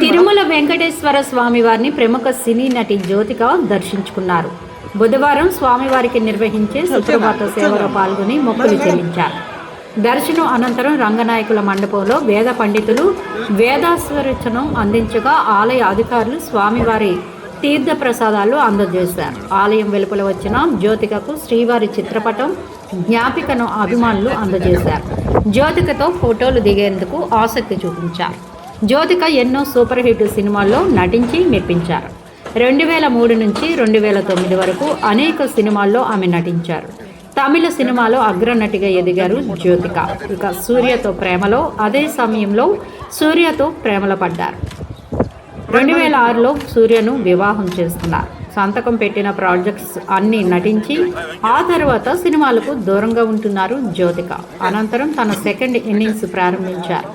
తిరుమల వెంకటేశ్వర స్వామి వారిని ప్రముఖ సినీ నటి జ్యోతిక దర్శించుకున్నారు. బుధవారం స్వామివారికి నిర్వహించే సుప్రభాత సేవలో పాల్గొని మొక్కులు చెల్లించారు. దర్శనం అనంతరం రంగనాయకుల మండపంలో వేద పండితులు వేదాస్వరచనం అందించగా ఆలయ అధికారులు స్వామివారి తీర్థ ప్రసాదాలు అందజేశారు. ఆలయం వెలుపల వచ్చిన జ్యోతికకు శ్రీవారి చిత్రపటం జ్ఞాపికను అభిమానులు అందజేశారు. జ్యోతికతో ఫోటోలు దిగేందుకు ఆసక్తి చూపించారు. జ్యోతిక ఎన్నో సూపర్ హిట్ సినిమాల్లో నటించి మెప్పించారు. రెండు వేల మూడు నుంచి రెండు వేల తొమ్మిది వరకు అనేక సినిమాల్లో ఆమె నటించారు. తమిళ సినిమాలో అగ్రనటిగా ఎదిగారు జ్యోతిక. ఇక సూర్యతో ప్రేమలో అదే సమయంలో సూర్యతో ప్రేమలో పడ్డారు. రెండు వేల ఆరులో సూర్యను వివాహం చేసుకున్నారు. సంతకం పెట్టిన ప్రాజెక్ట్స్ అన్ని నటించి ఆ తర్వాత సినిమాలకు దూరంగా ఉంటున్నారు జ్యోతిక. అనంతరం తన సెకండ్ ఇన్నింగ్స్ ప్రారంభించారు.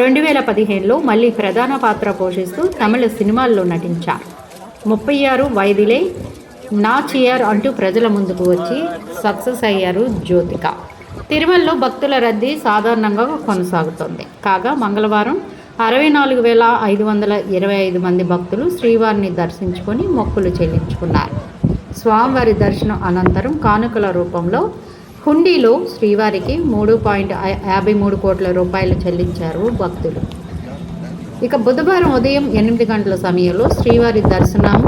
రెండు వేల పదిహేనులో మళ్ళీ ప్రధాన పాత్ర పోషిస్తూ తమిళ సినిమాల్లో నటించారు. ముప్పై ఆరు వైదిలే నా చియర్ అంటూ ప్రజల ముందుకు వచ్చి సక్సెస్ అయ్యారు జ్యోతిక. తిరుమలలో భక్తుల రద్దీ సాధారణంగా కొనసాగుతోంది. కాగా మంగళవారం అరవై నాలుగు వేల ఐదు వందల ఇరవై ఐదు మంది భక్తులు శ్రీవారిని దర్శించుకొని మొక్కులు చెల్లించుకున్నారు. స్వామివారి దర్శనం అనంతరం కానుకల రూపంలో హుండీలో శ్రీవారికి మూడు పాయింట్ యాభై మూడు కోట్ల రూపాయలు చెల్లించారు భక్తులు. ఇక బుధవారం ఉదయం ఎనిమిది గంటల సమయంలో శ్రీవారి దర్శనం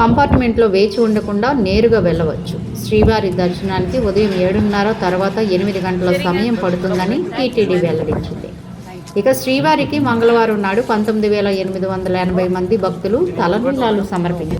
కంపార్ట్మెంట్లో వేచి ఉండకుండా నేరుగా వెళ్ళవచ్చు. శ్రీవారి దర్శనానికి ఉదయం ఏడున్నర తర్వాత ఎనిమిది గంటల సమయం పడుతుందని టీటీడీ వెల్లడించింది. ఇక శ్రీవారికి మంగళవారం నాడు పంతొమ్మిది వేల ఎనిమిది వందల ఎనభై మంది భక్తులు తలనీలాలు సమర్పించారు.